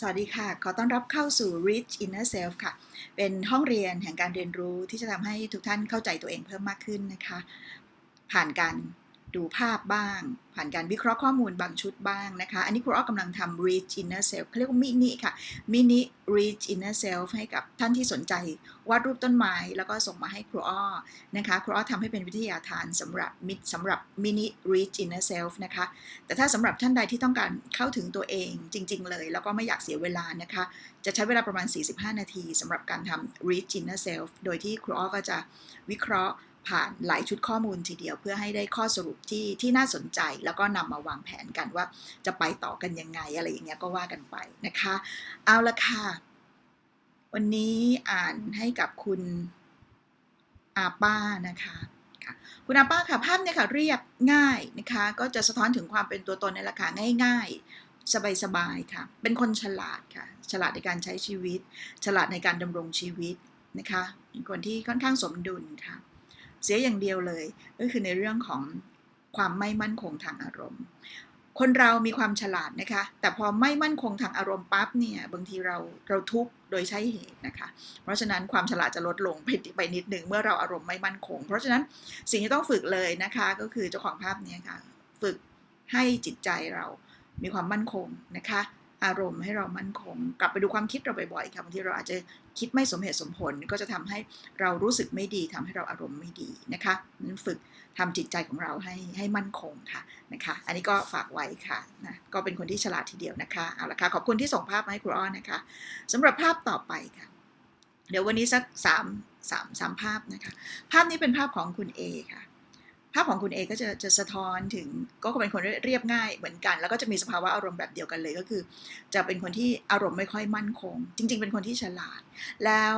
สวัสดีค่ะ ขอต้อนรับเข้าสู่ Rich Inner Self ค่ะ เป็นห้องเรียนแห่งการเรียนรู้ที่จะทำให้ทุกท่านเข้าใจตัวเองเพิ่มมากขึ้นนะคะ ผ่านการ ดูภาพบ้าง ผ่านการวิเคราะห์ข้อมูลบางชุดบ้างนะคะ อันนี้ครูอ้อกำลังทำ Rich Inner Self เขาเรียกว่ามินิค่ะ มินิ Rich Inner Self ให้กับท่านที่สนใจวาดรูปต้นไม้ แล้วก็ส่งมาให้ครูอ้อนะคะ ครูอ้อทำให้เป็นวิทยาทานสำหรับมิสำหรับมินิ Rich Inner Self นะคะ แต่ถ้าสำหรับท่านใดที่ต้องการเข้าถึงตัวเองจริง ๆ เลย แล้วก็ไม่อยากเสียเวลานะคะ จะใช้เวลาประมาณ 45 นาทีสำหรับการทำ Reach Inner Self โดยที่ครูอ้อก็จะวิเคราะห์ ผ่านหลายชุดข้อมูลทีเดียวเพื่อให้ได้ข้อสรุปที่ที่น่าสนใจ แล้วก็นำมาวางแผนกันว่าจะไปต่อกันยังไงอะไรอย่างเงี้ยก็ว่ากันไปนะคะ เอาละค่ะ วันนี้อ่านให้กับคุณอาป้านะคะค่ะคุณอาป้าค่ะภาพเนี่ยค่ะเรียบง่ายนะคะ ก็จะสะท้อนถึงความเป็นตัวตนในราคาง่าย ๆ สบายๆค่ะ เป็นคนฉลาดค่ะ ฉลาดในการใช้ชีวิต ฉลาดในการดำรงชีวิตนะคะเป็นคนที่ค่อนข้างสมดุลค่ะ เสียอย่างเดียวเลย ก็คือในเรื่องของความไม่มั่นคงทางอารมณ์ คนเรามีความฉลาดนะคะ แต่พอไม่มั่นคงทางอารมณ์ปั๊บเนี่ยบางทีเราเราทุกข์โดยใช้เหตุนะคะ เพราะฉะนั้นความฉลาดจะลดลงไปไปนิดหนึ่งเมื่อเราอารมณ์ไม่มั่นคง เพราะฉะนั้นสิ่งที่ต้องฝึกเลยนะคะก็คือเจ้าของภาพนี้ค่ะ ฝึกให้จิตใจเรามีความมั่นคงนะคะ อารมณ์ให้เรามั่นคง กลับไปดูความคิดเราบ่อยๆค่ะบางทีเราอาจจะคิดไม่สมเหตุสมผล ก็จะทำให้เรารู้สึกไม่ดีทำให้เราอารมณ์ไม่ดีนะคะนั้นฝึกทำจิตใจของเราให้ให้มั่นคงค่ะนะคะ อันนี้ก็ฝากไว้ค่ะนะก็เป็นคนที่ฉลาดทีเดียวนะคะเอาละค่ะขอบคุณที่ส่งภาพมาให้ครูอ้อนนะคะสำหรับภาพต่อไปค่ะ เดี๋ยววันนี้สักสามสามสามภาพนะคะ ภาพนี้เป็นภาพของคุณ A ค่ะ ภาพของคุณ A ก็จะจะสะท้อนถึงก็เป็นคนเรียบง่ายเหมือนกัน แล้วก็จะมีสภาวะอารมณ์แบบเดียวกันเลยก็คือ จะเป็นคนที่อารมณ์ไม่ค่อยมั่นคง จริง ๆ เป็นคนที่ฉลาด แล้ว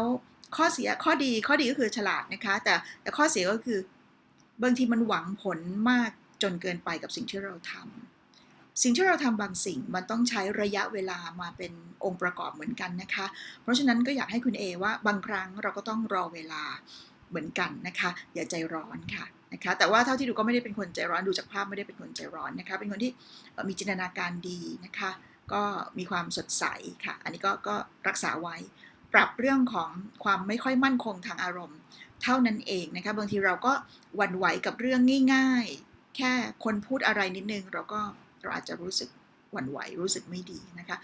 ข้อเสียข้อดีข้อดีก็คือฉลาดนะคะ แต่แต่ข้อเสียก็คือบางทีมันหวังผลมากจนเกินไปกับสิ่งที่เราทำสิ่งที่เราทำบางสิ่งมันต้องใช้ระยะเวลามาเป็นองค์ประกอบเหมือนกันนะคะ เพราะฉะนั้นก็อยากให้คุณเอว่าบางครั้งเราก็ต้องรอเวลา เหมือนกันนะคะ อย่าใจร้อนค่ะนะคะแต่ว่าเท่าที่ดูก็ไม่ได้เป็นคนใจร้อนดูจากภาพไม่ได้เป็นคนใจร้อนนะคะ เป็นคนที่มีจินตนาการดีนะคะ ก็มีความสดใสค่ะ อันนี้ก็ก็รักษาไว้ ปรับเรื่องของความไม่ค่อยมั่นคงทางอารมณ์ เท่านั้นเองนะคะบางทีเราก็หวั่นไหวกับเรื่องง่าย ๆ แค่คนพูดอะไรนิดนึง เราก็เราอาจจะรู้สึก หวั่นไหวรู้สึกไม่ดีนะคะ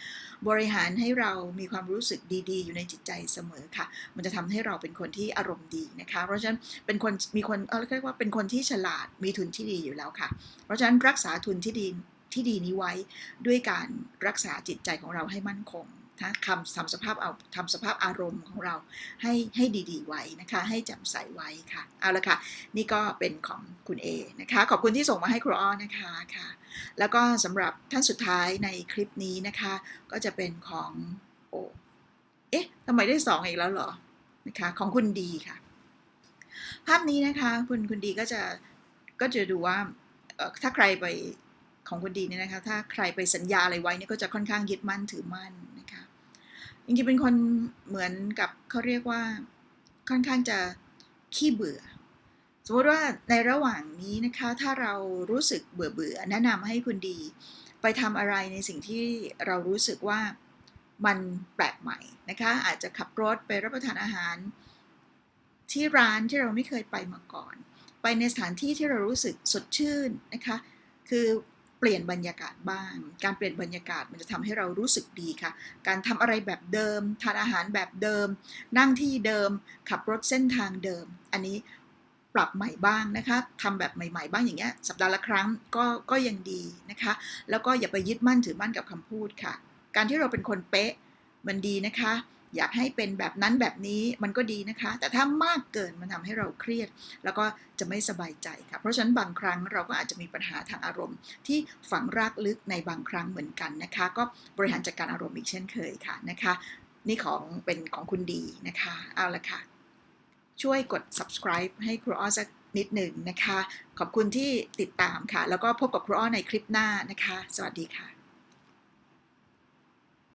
บริหารให้เรามีความรู้สึกดีๆ อยู่ในจิตใจเสมอค่ะ มันจะทำให้เราเป็นคนที่อารมณ์ดีนะคะ เพราะฉะนั้นเป็นคนมีคนเออเรียกว่าเป็นคนที่ฉลาดมีทุนที่ดีอยู่แล้วค่ะ เพราะฉะนั้นรักษาทุนที่ดีที่ดีนี้ไว้ด้วยการรักษาจิตใจของเราให้มั่นคง นะคำทำสภาพเอาทำสภาพอารมณ์ของเราให้ให้ดีๆไว้นะคะ ให้แจ่มใสไว้ค่ะ เอาละค่ะ นี่ก็เป็นของคุณเอนะคะ ขอบคุณที่ส่งมาให้ครูอ้อนะคะค่ะ แล้วก็สำหรับท่านสุดท้ายในคลิปนี้นะคะ ก็จะเป็นของโอเอ๊ะทำไมได้สองอีกแล้วเหรอนะคะของคุณดีค่ะ ภาพนี้นะคะคุณคุณดีก็จะก็จะดูว่าถ้าใครไปของคุณดีเนี่ยนะคะ ถ้าใครไปสัญญาอะไรไว้เนี่ยก็จะค่อนข้างยึดมั่นถือมั่น จริงๆเป็นคนเหมือนกับเขาเรียกว่าค่อนข้างจะขี้เบื่อ สมมติว่าในระหว่างนี้นะคะ ถ้าเรารู้สึกเบื่อเบื่อแนะนำให้คุณดี ไปทำอะไรในสิ่งที่เรารู้สึกว่ามันแปลกใหม่นะคะ อาจจะขับรถไปรับประทานอาหาร ที่ร้านที่เราไม่เคยไปมาก่อน ไปในสถานที่ที่เรารู้สึกสดชื่นนะคะ คือ ปลี่ยนบรรยากาศบ้าง การเปลี่ยนบรรยากาศมันจะทำให้เรารู้สึกดีค่ะ การทำอะไรแบบเดิม ทานอาหารแบบเดิม นั่งที่เดิม ขับรถเส้นทางเดิม อันนี้ปรับใหม่บ้างนะคะทำแบบใหม่ ๆ บ้างอย่างเงี้ย สัปดาห์ละครั้งก็ก็ยังดีนะคะ แล้วก็อย่าไปยึดมั่นถือมั่นกับคำพูดค่ะ การที่เราเป็นคนเป๊ะมันดีนะคะ อยากให้เป็นแบบนั้นแบบนี้มันก็ดีนะคะ แต่ถ้ามากเกินมันทำให้เราเครียด แล้วก็จะไม่สบายใจค่ะ เพราะฉะนั้นบางครั้งเราก็อาจจะมีปัญหาทางอารมณ์ ที่ฝังรากลึกในบางครั้งเหมือนกันนะคะ ก็บริหารจัดการอารมณ์อีกเช่นเคยค่ะนะคะ นี่ของเป็นของคุณดีนะคะเอาละค่ะ ช่วยกด subscribe ให้ครูอ้อสักนิดหนึ่งนะคะ ขอบคุณที่ติดตามค่ะ แล้วก็พบกับครูอ้อในคลิปหน้านะคะ สวัสดีค่ะ